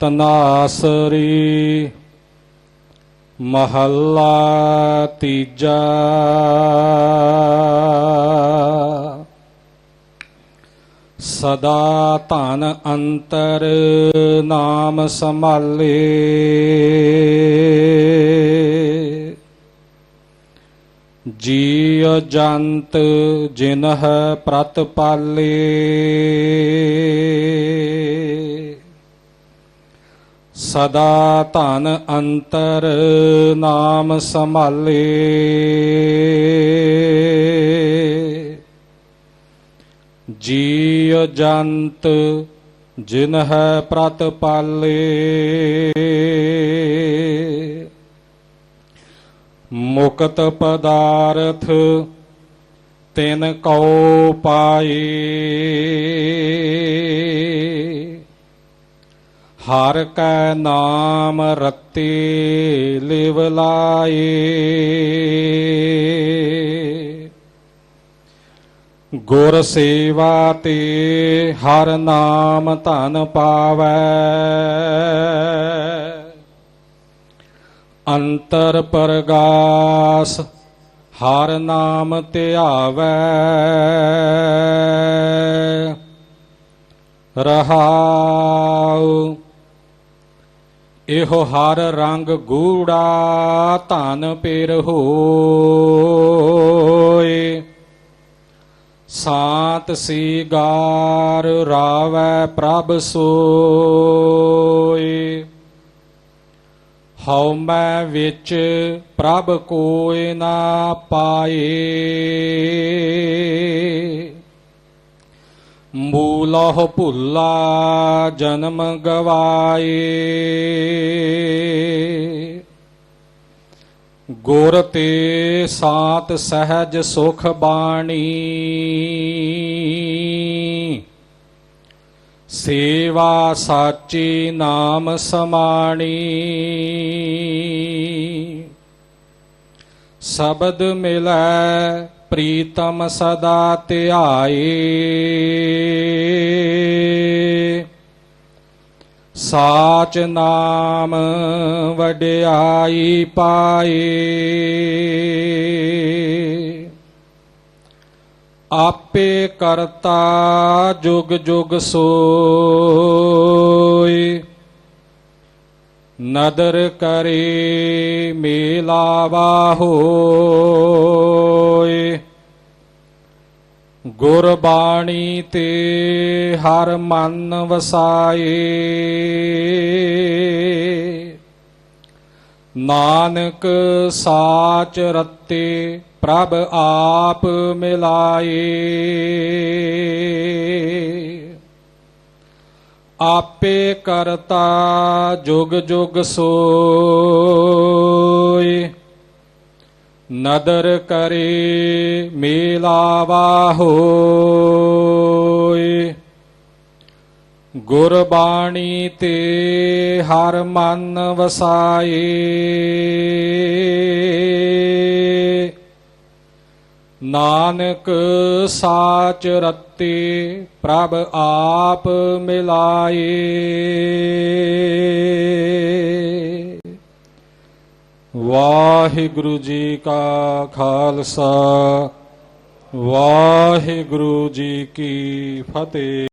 ਤਨਾਸਰੀ ਮਹੱਲਾ ਤੀਜਾ। ਸਦਾ ਧਨ ਅੰਤਰ ਨਾਮ ਸੰਭਾਲੇ। ਜੀਵ ਜੰਤ ਜਿਨਹ ਪ੍ਰਤ ਪਾਲੇ। ਸਦਾ ਧਨ ਅੰਤਰ ਨਾਮ ਸੰਭਾਲੇ। ਜੀਵ ਜੰਤ ਜਿਨਹ ਪ੍ਰਤ ਪਾਲੇ। ਮੁਕਤ ਪਦਾਰਥ ਤਿਨ ਕਉ ਪਾਏ। ਹਰ ਕੈ ਨਾਮ ਰਤੇ ਲਿਵ ਲਾਏ। ਗੁਰ ਸੇਵਾ ਤੇ ਹਰ ਨਾਮ ਧਨ ਪਾਵੈ। ਅੰਤਰ ਪਰਗਾਸ, ਹਰ ਨਾਮ ਧਿਆਵੈ ਰਹਾਉ, ਇਹੋ ਹਰ ਰੰਗ ਗੂੜਾ ਧਨ ਪੇਰ ਹੋਏ। ਸਾਤ ਸੀਗਾਰ ਰਾਵੈ ਪ੍ਰਭ ਸੋਏ। ਹਉ ਮੈਂ ਵਿੱਚ ਪ੍ਰਭ ਕੋਇ ਨਾ ਪਾਏ। ਮੂਲਹੁ ਭੁੱਲਾ ਜਨਮ ਗਵਾਏ। ਗੁਰ ਤੇ ਸਾਤ ਸਹਿਜ ਸੁਖ ਬਾਣੀ। ਸੇਵਾ ਸਾਚੀ ਨਾਮ ਸਮਾਣੀ। ਸ਼ਬਦ ਮਿਲੈ ਪ੍ਰੀਤਮ ਸਦਾ ਧਿਆਏ। ਸਾਚ ਨਾਮ ਵਡਿਆਈ ਪਾਏ। ਆਪੇ ਕਰਤਾ ਜੁਗ ਜੁਗ ਸੋਈ। ਨਦਰ ਕਰੇ ਮੇਲਾਵਾ ਹੋਏ ਗੁਰਬਾਣੀ ਤੇ ਹਰ ਮਨ ਵਸਾਏ। ਨਾਨਕ ਸਾਚ ਰਤੇ ਪ੍ਰਭ ਆਪ ਮਿਲਾਏ। ਆਪੇ ਕਰਤਾ ਜੁਗ ਜੁਗ ਸੋਈ ਨਦਰ ਕਰੇ ਮੇਲਾਵਾ ਹੋਏ। ਗੁਰਬਾਣੀ ਤੇ ਹਰ ਮਨ ਵਸਾਏ। ਨਾਨਕ ਸਾਚ ਰਤੇ ਪ੍ਰਭ ਆਪ ਮਿਲਾਏ। ਵਾਹਿਗੁਰੂ ਜੀ ਕਾ ਖਾਲਸਾ ਵਾਹਿਗੁਰੂ ਜੀ ਕੀ ਫਤਿਹ।